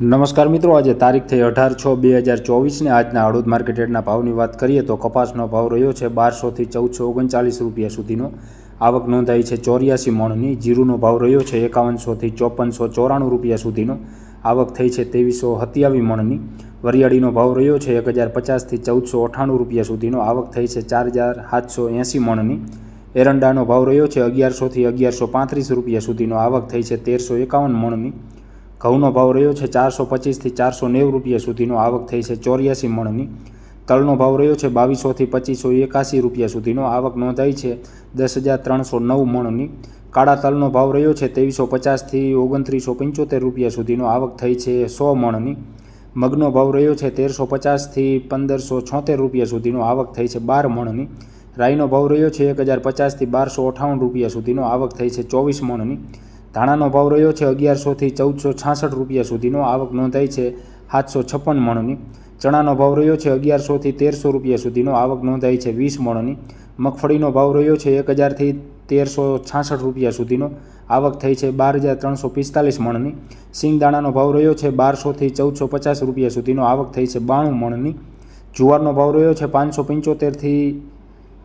નમસ્કાર મિત્રો, આજે તારીખ થઈ અઢાર છ બે હજાર ચોવીસને આજના હળદ માર્કેટેડના ભાવની વાત કરીએ તો કપાસનો ભાવ રહ્યો છે બારસોથી ચૌદસો ઓગણચાલીસ રૂપિયા સુધીનો. આવક નોંધાઈ છે ચોર્યાસી મણની, જીરુનો ભાવ રહ્યો છે એકાવનસોથી ચોપનસો ચોરાણું રૂપિયા સુધીનો. આવક થઈ છે ત્રેવીસો સત્યાવી મણની. વરિયાળીનો ભાવ રહ્યો છે એક હજાર પચાસથી ચૌદસો અઠ્ઠાણું રૂપિયા સુધીનો. આવક થઈ છે ચાર હજાર સાતસો એંસી મણની. એરંડાનો ભાવ રહ્યો છે અગિયારસોથી અગિયારસો પાંત્રીસ રૂપિયા સુધીનો. આવક થઈ છે તેરસો એકાવન મણની. ઘઉંનો ભાવ રહ્યો છે ચારસો પચીસથી ચારસો નેવું રૂપિયા સુધીનો આવક થઈ છે ચોર્યાસી મણની. તલનો ભાવ રહ્યો છે બાવીસોથી પચીસો એકાસી રૂપિયા સુધીનો આવક નોંધાઈ છે દસ હજાર ત્રણસો નવ મણની. કાળા તલનો ભાવ રહ્યો છે ત્રેવીસો પચાસથી ઓગણત્રીસો પંચોતેર રૂપિયા સુધીનો આવક થઈ છે સો મણની. મગનો ભાવ રહ્યો છે તેરસો પચાસથી પંદરસો છોતેર રૂપિયા સુધીનો આવક થઈ છે બાર મણની. રાઈનો ભાવ રહ્યો છે એક હજાર પચાસથી બારસો અઠાવન રૂપિયા સુધીનો આવક થઈ છે ચોવીસ મણની. ધાણાનો ભાવ રહ્યો છે અગિયારસોથી ચૌદસો છાસઠ રૂપિયા સુધીનો. આવક નોંધાઈ છે સાતસો છપ્પન મણની. ચણાનો ભાવ રહ્યો છે અગિયારસોથી તેરસો રૂપિયા સુધીનો. આવક નોંધાઈ છે વીસ મણની. મગફળીનો ભાવ રહ્યો છે એક હજારથી તેરસો છાસઠ રૂપિયા સુધીનો. આવક થઈ છે બાર હજાર ત્રણસો પિસ્તાલીસ મણની. સિંગદાણાનો ભાવ રહ્યો છે બારસોથી ચૌદસો પચાસ રૂપિયા સુધીનો. આવક થઈ છે બાણું મણની. જુવારનો ભાવ રહ્યો છે પાંચસો પંચોતેરથી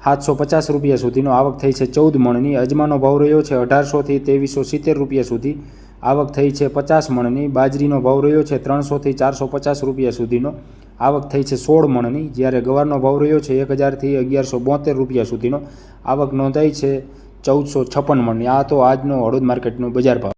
સાતસો પચાસ રૂપિયા સુધીનો આવક થઈ છે. ચૌદ મણની અજમાનો ભાવ રહ્યો છે. અઢારસોથી ત્રેવીસો સિત્તેર રૂપિયા સુધી આવક થઈ છે. પચાસ મણની બાજરીનો ભાવ રહ્યો છે. ત્રણસોથી ચારસો પચાસ રૂપિયા સુધીનો આવક થઈ છે. સોળ મણની જ્યારે ગવારનો ભાવ રહ્યો છે, એક હજારથી અગિયારસો બોતેર રૂપિયા સુધીનો આવક નોંધાઈ છે. ચૌદસો છપ્પન મણની. આ તો આજનો હળદ માર્કેટનો બજાર ભાવ.